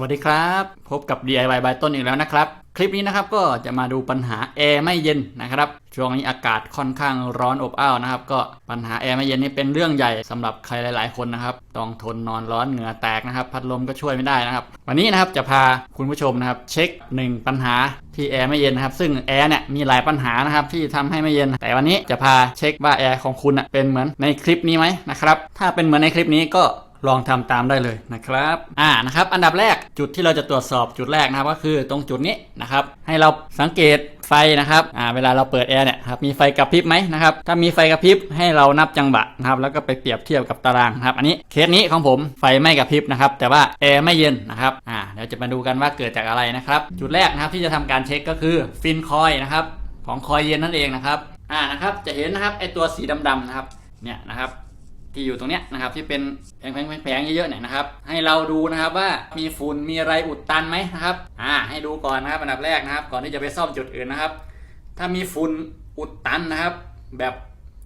วัสดีครับ พบกับ DIY บายต้นอีกแล้วนะครับ คลิปนี้นะครับก็จะมาดูปัญหาแอร์ไม่เย็นนะครับ ช่วงนี้อากาศค่อนข้างร้อนอบอ้าวนะครับ ก็ปัญหาแอร์ไม่เย็นนี่เป็นเรื่องใหญ่สำหรับใครหลาย ๆ คนนะครับ ต้องทนนอนร้อนเหงื่อแตกนะครับ พัดลมก็ช่วยไม่ได้นะครับ วันนี้นะครับจะพาคุณผู้ชมนะครับ เช็ค 1 ปัญหาที่แอร์ไม่เย็นนะครับ ซึ่งแอร์เนี่ยมีหลายปัญหานะครับที่ทำให้ไม่เย็น แต่วันนี้จะพาเช็คว่าแอร์ของคุณเป็นเหมือนในคลิปนี้ไหมนะครับ ถ้าเป็นเหมือนในคลิปนี้ก็ ลองทำตามได้เลยนะครับ อ่า นะครับ อันดับแรกจุดที่เราจะตรวจสอบจุดแรกนะครับ ก็คือตรงจุดนี้นะครับ ให้เราสังเกตไฟนะครับ อ่า เวลาเราเปิดแอร์เนี่ยครับ มีไฟกระพริบไหมนะครับ ถ้ามีไฟกระพริบให้เรานับจังหวะนะครับ แล้วก็ไปเปรียบเทียบกับตารางครับ อันนี้เคสนี้ของผมไฟไม่กระพริบนะครับ แต่ว่าแอร์ไม่เย็นนะครับ อ่า เดี๋ยวจะมาดูกันว่าเกิดจากอะไรนะครับ จุดแรกนะครับที่จะทำการเช็คก็คือฟินคอยนะครับ ของคอยเย็นนั่นเองนะครับ อ่า นะครับ จะเห็นนะครับไอตัวสีดำๆนะครับ เนี่ยนะครับ ที่อยู่ตรงเนี้ยนะครับที่เป็นแผงๆแผงๆเยอะๆเนี่ยนะครับ ให้เราดูนะครับว่ามีฝุ่นมีอะไรอุดตันไหมนะครับอ่าให้ดูก่อนนะครับอันดับแรกนะครับ ก่อนที่จะไปซ่อมจุดอื่นนะครับ ถ้ามีฝุ่นอุดตันนะครับ แบบ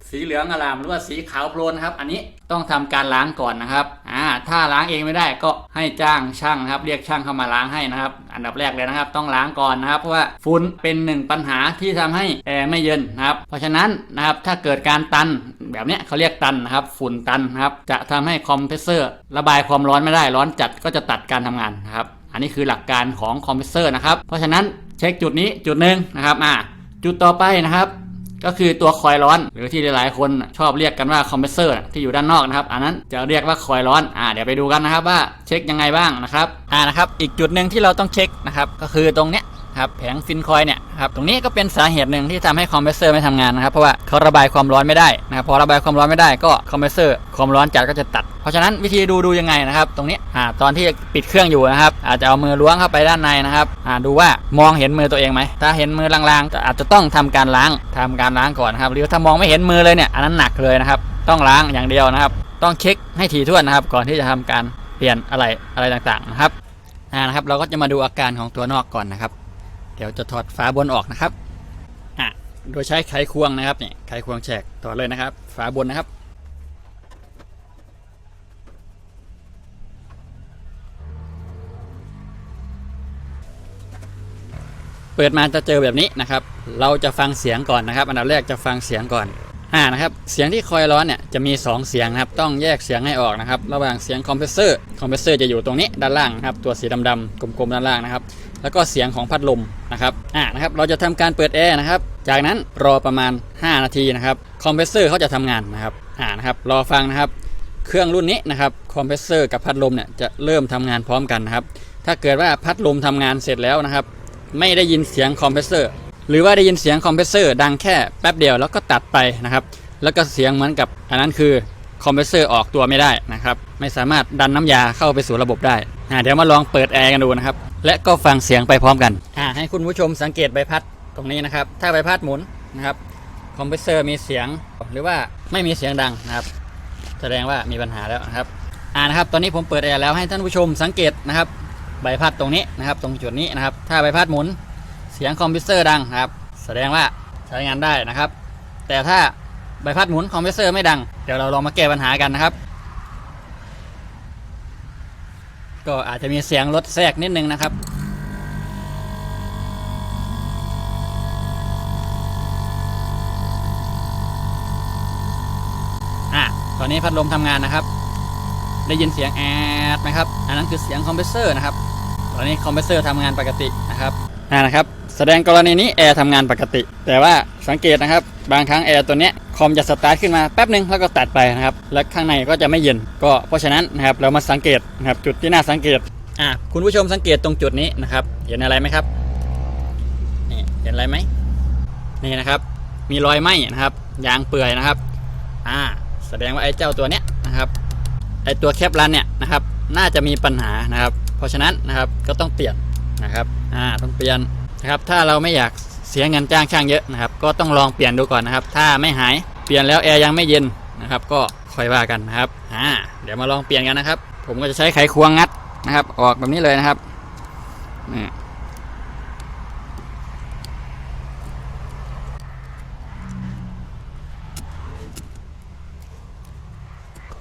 สีเหลืองอลามหรือว่าสีขาวโพลนนะครับ อันนี้ต้องทำการล้างก่อนนะครับอ่า ถ้าล้างเองไม่ได้ก็ให้จ้างช่างนะครับ เรียกช่างเข้ามาล้างให้นะครับ อันดับแรกเลยนะครับ ต้องล้างก่อนนะครับ เพราะว่าฝุ่นเป็นหนึ่งปัญหาที่ทำให้แอร์ไม่เย็นนะครับ เพราะฉะนั้นนะครับถ้าเกิดการตันแบบนี้เขาเรียกตันนะครับ ฝุ่นตันนะครับจะทำให้คอมเพรสเซอร์ระบายความร้อนไม่ได้ร้อนจัดก็จะตัดการทำงานนะครับ อันนี้คือหลักการของคอมเพรสเซอร์นะครับ เพราะฉะนั้นเช็คจุดนี้จุดหนึ่งนะครับอ่าจุดต่อไปนะครับ ก็คือตัวคอยร้อน หรือที่หลายๆคนชอบเรียกกันว่าคอมเพรสเซอร์ที่อยู่ด้านนอกนะครับ อันนั้นจะเรียกว่าคอยร้อนอ่าเดี๋ยวไปดูกันนะครับว่าเช็คยังไงบ้างนะครับอ่านะครับอีกจุดหนึ่งที่เราต้องเช็คนะครับก็คือตรงเนี้ย ครับแผงฟินคอยเนี่ยครับตรงนี้ก็เป็นสาเหตุหนึ่งที่ทำให้คอมเพรสเซอร์ไม่ทำงานนะครับเพราะว่าเขาระบายความร้อนไม่ได้นะครับพอระบายความร้อนไม่ได้ก็คอมเพรสเซอร์ความร้อนจัดก็จะตัด เพราะฉะนั้นวิธีดูดูยังไงนะครับตรงนี้อ่าตอนที่ปิดเครื่องอยู่นะครับอาจจะเอามือล้วงเข้าไปด้านในนะครับอ่าดูว่ามองเห็นมือตัวเองไหมถ้าเห็นมือลางๆก็อาจจะต้องทำการล้างทำการล้างก่อนครับหรือถ้ามองไม่เห็นมือเลยเนี่ยอันนั้นหนักเลยนะครับต้องล้างอย่างเดียวนะครับ ต้องเช็คให้ถี่ถ้วนนะครับ ก่อนที่จะทำการเปลี่ยนอะไรอะไรต่างๆนะครับอ่านะครับเราก็จะมาดูอาการของตัวนอกก่อนนะครับ เดี๋ยวจะถอดฝาบนออกนะครับอะโดยใช้ไขควงนะครับเนี่ยไขควงแฉกถอดเลยนะครับ ฝาบนนะครับเปิดมาจะเจอแบบนี้นะครับ เราจะฟังเสียงก่อนนะครับ อันดับแรกจะฟังเสียงก่อน อ่านะครับ เสียงที่คอยร้อนเนี่ยจะมี 2 เสียงนะครับ ต้องแยกเสียงให้ออกนะครับ ระหว่างเสียงคอมเพรสเซอร์ คอมเพรสเซอร์จะอยู่ตรงนี้ด้านล่างนะครับ ตัวสีดำๆกลมๆด้านล่างนะครับ แล้วก็เสียงของพัดลมนะครับอ่านะครับเราจะทำการเปิดแอร์นะครับจากนั้นรอประมาณ 5 นาทีนะครับคอมเพรสเซอร์เขาจะทำงานนะครับอ่านะครับรอฟังนะครับเครื่องรุ่นนี้นะครับคอมเพรสเซอร์กับพัดลมเนี่ยจะเริ่มทำงานพร้อมกันนะครับถ้าเกิดว่าพัดลมทำงานเสร็จแล้วนะครับไม่ได้ยินเสียงคอมเพรสเซอร์หรือว่าได้ยินเสียงคอมเพรสเซอร์ดังแค่แป๊บเดียวแล้วก็ตัดไปนะครับแล้วก็เสียงเหมือนกับอันนั้นคือ คอมเพรสเซอร์ออกตัวไม่ได้นะครับ ไม่สามารถดันน้ำยาเข้าไปสู่ระบบได้เดี๋ยวมาลองเปิดแอร์กันดูนะครับ และก็ฟังเสียงไปพร้อมกันให้คุณผู้ชมสังเกตใบพัดตรงนี้นะครับ ถ้าใบพัดหมุนนะครับคอมเพรสเซอร์มีเสียงหรือว่าไม่มีเสียงดังนะครับ แสดงว่ามีปัญหาแล้วนะครับอ่านะครับ ตอนนี้ผมเปิดแอร์แล้วให้ท่านผู้ชมสังเกตนะครับ ใบพัดตรงนี้นะครับ ตรงจุดนี้นะครับ ถ้าใบพัดหมุน เสียงคอมพิวเซอร์ดังนะครับ แสดงว่าใช้งานได้นะครับ แต่ถ้า ใบพัดหมุนคอมเพิวเซอร์ไม่ดัง เดี๋ยวเราลองมาแก้ปัญหากันนะครับ ก็อาจจะมีเสียงรถแทรกนิดนึงนะครับอะตอนนี้พัดลมทำงานนะครับ ได้ยินเสียงแอดไหมครับ อันนั้นคือเสียงคอมเพรสเซอร์นะครับ ตอนนี้คอมเพรสเซอร์ทำงานปกตินะครับ นะครับ แสดงกรณีนี้แอร์ทำงานปกติ แต่ว่า สังเกตนะครับ บางครั้งแอร์ตัวเนี้ยคอมจะสตาร์ทขึ้นมาแป๊บหนึ่งแล้วก็ตัดไปนะครับ และข้างในก็จะไม่เย็น ก็เพราะฉะนั้นนะครับเรามาสังเกตนะครับจุดที่น่าสังเกตอะคุณผู้ชมสังเกตตรงจุดนี้นะครับเห็นอะไรไหมครับนี่เห็นอะไรไหมนี่นะครับ มีรอยไหมนะครับยางเปื่อยนะครับอ่าแสดงว่าไอ้เจ้าตัวเนี้ยนะครับไอตัวแคปรันเนี่ยนะครับน่าจะมีปัญหานะครับ เพราะฉะนั้นนะครับก็ต้องเปลี่ยนนะครับอ่าต้องเปลี่ยนนะครับถ้าเราไม่อยาก เสียเงินจ้างช่างเยอะนะครับ ก็ต้องลองเปลี่ยนดูก่อนนะครับ ถ้าไม่หายเปลี่ยนแล้วแอร์ยังไม่เย็นนะครับ ก็ค่อยว่ากันนะครับอ่าเดี๋ยวมาลองเปลี่ยนกันนะครับ ผมก็จะใช้ไขควงงัดนะครับ ออกแบบนี้เลยนะครับนี่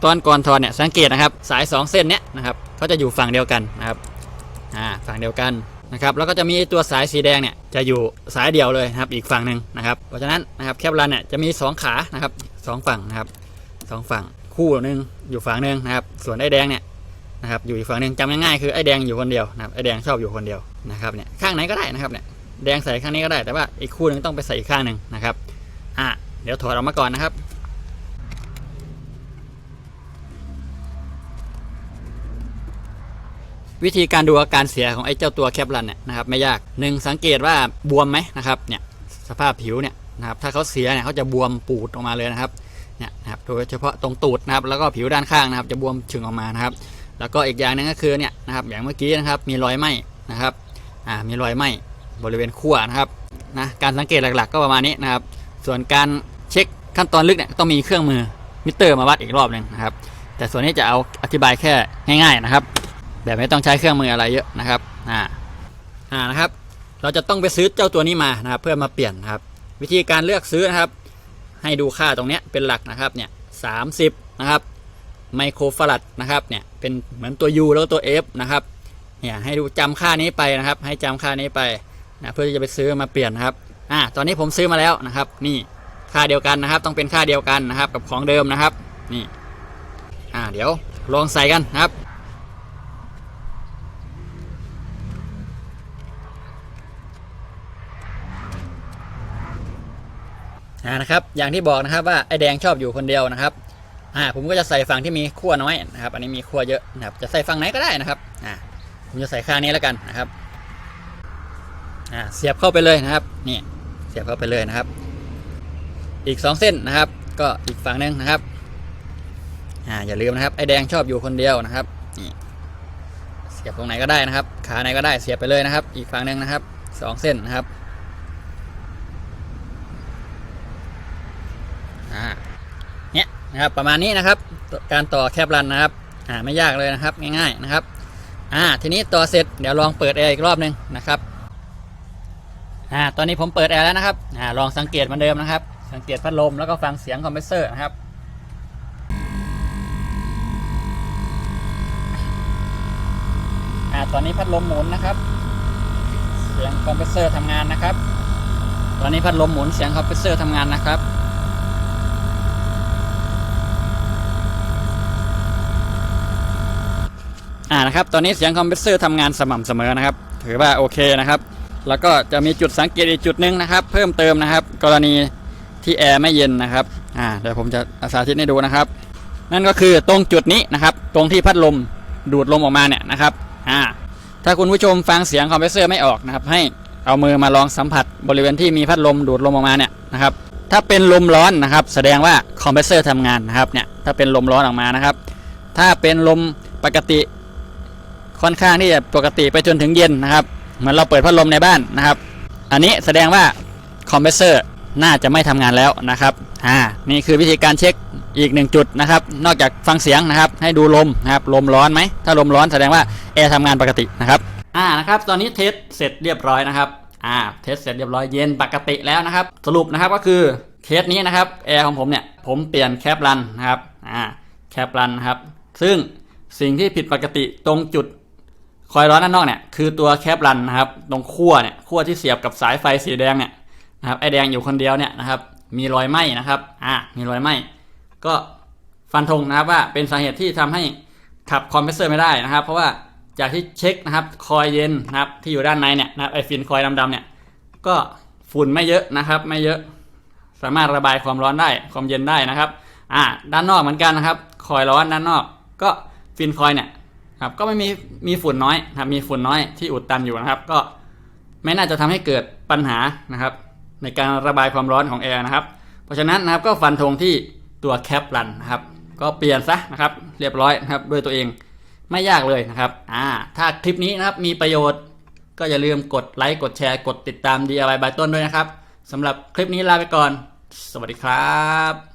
ตอนก่อนถอดเนี่ยสังเกตนะครับ สาย 2 เส้นเนี้ยนะครับเขาจะอยู่ฝั่งเดียวกันนะครับอ่าฝั่งเดียวกัน นะครับแล้วก็จะมีตัวสายสีแดงเนี่ยจะอยู่สายเดียวเลยนะครับอีกฝั่งหนึ่งนะครับเพราะฉะนั้นนะครับแคปลันเนี่ยจะมี 2 ขานะครับสองฝั่งนะครับสองฝั่งคู่หนึ่งอยู่ฝั่งหนึ่งนะครับส่วนไอ้แดงเนี่ยนะครับอยู่อีกฝั่งหนึ่งจำง่ายๆคือไอ้แดงอยู่คนเดียวนะครับไอ้แดงชอบอยู่คนเดียวนะครับเนี่ยข้างไหนก็ได้นะครับเนี่ยแดงใส่ข้างนี้ก็ได้แต่ว่าอีกคู่หนึ่งต้องไปใส่อีกข้างหนึ่งนะครับอะเดี๋ยวถอดออกมาก่อนนะครับ วิธีการดูอาการเสียของไอ้เจ้าตัวแคปลันเนี่ยนะครับไม่ยากหนึ่งสังเกตว่าบวมไหมนะครับเนี่ยสภาพผิวเนี่ยนะครับถ้าเขาเสียเนี่ยเขาจะบวมปูดออกมาเลยนะครับเนี่ยนะครับโดยเฉพาะตรงตูดนะครับแล้วก็ผิวด้านข้างนะครับจะบวมชึงออกมานะครับแล้วก็อีกอย่างนึงก็คือเนี่ยนะครับอย่างเมื่อกี้นะครับมีรอยไหมนะครับอ่ามีรอยไหมบริเวณขั้วนะครับนะการสังเกตหลักๆ ก็ประมาณนี้นะครับส่วนการเช็คขั้นตอนลึกเนี่ยต้องมีเครื่องมือมิเตอร์มาวัดอีกรอบหนึ่งนะครับแต่ส่วนนี้จะเอาอธิบายแค่ง่าย ๆนะครับ แบบไม่ต้องใช้เครื่องมืออะไรเยอะนะครับอ่าอ่านะครับ เราจะต้องไปซื้อเจ้าตัวนี้มานะครับ เพื่อมาเปลี่ยนนะครับ วิธีการเลือกซื้อนะครับ ให้ดูค่าตรงเนี้ยเป็นหลักนะครับเนี่ยสานะครับไมโครฟารัดนะครับเนี่ยเป็นเหมือนตัว U แล้วก็ตัว F นะครับเนี่ยให้ดูจำค่านี้ไปนะครับ ให้จำค่านี้ไปนะเพื่อที่จะไปซื้อมาเปลี่ยนนะครับอ่าตอนนี้ผมซื้อมาแล้วนะครับ นี่ค่าเดียวกันนะครับ ต้องเป็นค่าเดียวกันนะครับ กับของเดิมนะครับ นี่อ่าเดี๋ยวลองใส่กันนะครับ นะครับ อย่างที่บอกนะครับว่าไอ้แดงชอบอยู่คนเดียวนะครับอ่าผมก็จะใส่ฝั่งที่มีขั้วน้อยนะครับ อันนี้มีขั้วเยอะนะครับ จะใส่ฝั่งไหนก็ได้นะครับอ่าผมจะใส่ข้างนี้แล้วกันนะครับอ่าเสียบเข้าไปเลยนะครับนี่เสียบเข้าไปเลยนะครับ อีก 2 เส้นนะครับ ก็อีกฝั่งหนึ่งนะครับอ่าอย่าลืมนะครับไอ้แดงชอบอยู่คนเดียวนะครับนี่เสียบตรงไหนก็ได้นะครับ ขาไหนก็ได้เสียบไปเลยนะครับ อีกฝั่งหนึ่งนะครับสองเส้นนะครับ อ่าเนะครับ ประมาณนี้นะครับ การต่อแคปรันนะครับอ่าไม่ยากเลยนะครับง่ายๆนะครับอ่าทีนี้ต่อเสร็จเดี๋ยวลองเปิดแอร์อีกรอบหนึ่งนะครับอ่าตอนนี้ผมเปิดแอร์แล้วนะครับอ่าลองสังเกตเหมือนเดิมนะครับ สังเกตพัดลมแล้วก็ฟังเสียงคอมเพรสเซอร์นะครับอ่าตอนนี้พัดลมหมุนนะครับ เสียงคอมเพรสเซอร์ทำงานนะครับ ตอนนี้พัดลมหมุนเสียงคอมเพรสเซอร์ทำงานนะครับ อ่านะครับตอนนี้เสียงคอมเพรสเซอร์ทำงานสม่ำเสมอนะครับ ถือว่าโอเคนะครับ แล้วก็จะมีจุดสังเกตอีกจุดหนึ่งนะครับ เพิ่มเติมนะครับ กรณีที่แอร์ไม่เย็นนะครับอ่าเดี๋ยวผมจะสาธิตให้ดูนะครับ นั่นก็คือตรงจุดนี้นะครับ ตรงที่พัดลมดูดลมออกมาเนี่ยนะครับอ่าถ้าคุณผู้ชมฟังเสียงคอมเพรสเซอร์ไม่ออกนะครับ ให้เอามือมาลองสัมผัสบริเวณที่มีพัดลมดูดลมออกมาเนี่ยนะครับถ้าเป็นลมร้อนนะครับ แสดงว่าคอมเพรสเซอร์ทำงานนะครับเนี่ยถ้าเป็นลมร้อนออกมานะครับ ถ้าเป็นลมปกติ ค่อนข้างที่จะปกติไปจนถึงเย็นนะครับ เหมือนเราเปิดพัดลมในบ้านนะครับ อันนี้แสดงว่าคอมเพรสเซอร์น่าจะไม่ทำงานแล้วนะครับอ่านี่คือวิธีการเช็คอีกหนึ่งจุดนะครับ นอกจากฟังเสียงนะครับ ให้ดูลมนะครับลมร้อนไหมถ้าลมร้อนแสดงว่าแอร์ทำงานปกตินะครับอ่านะครับ ตอนนี้เทสเสร็จเรียบร้อยนะครับอ่าเทสเสร็จเรียบร้อยเย็นปกติแล้วนะครับ สรุปนะครับก็คือเคสนี้นะครับแอร์ของผมเนี่ยผมเปลี่ยนแคปรันนะครับอ่าแคปรันนะครับ ซึ่งสิ่งที่ผิดปกติตรงจุด คอยร้อนด้านนอกเนี่ยคือตัวแคปรันนะครับตรงขั้วเนี่ยขั้วที่เสียบกับสายไฟสีแดงเนี่ยนะครับไอแดงอยู่คนเดียวเนี่ยนะครับมีรอยไหม้นะครับอ่ามีรอยไหม้ก็ฟันธงนะครับว่าเป็นสาเหตุที่ทำให้ขับคอมเพรสเซอร์ไม่ได้นะครับ เพราะว่าจากที่เช็คนะครับคอยเย็นนะครับที่อยู่ด้านในเนี่ยนะไอฟินคอยดำๆเนี่ยก็ฝุ่นไม่เยอะนะครับ ไม่เยอะสามารถระบายความร้อนได้ความเย็นได้นะครับอ่าด้านนอกเหมือนกันนะครับ คอยร้อนด้านนอก ก็ฟินคอยเนี่ย ครับก็ไม่มีมีฝุ่นน้อยนะครับมีฝุ่นน้อยที่อุดตันอยู่นะครับ ก็ไม่น่าจะทำให้เกิดปัญหานะครับ ในการระบายความร้อนของแอร์นะครับ เพราะฉะนั้นนะครับก็ฟันธงที่ตัวแคปรันนะครับ ก็เปลี่ยนซะนะครับเรียบร้อยนะครับด้วยตัวเองไม่ยากเลยนะครับอ่าถ้าคลิปนี้นะครับมีประโยชน์ก็อย่าลืมกดไลค์กดแชร์กดติดตาม DIY บายต้นด้วยนะครับสำหรับคลิปนี้ลาไปก่อน สวัสดีครับ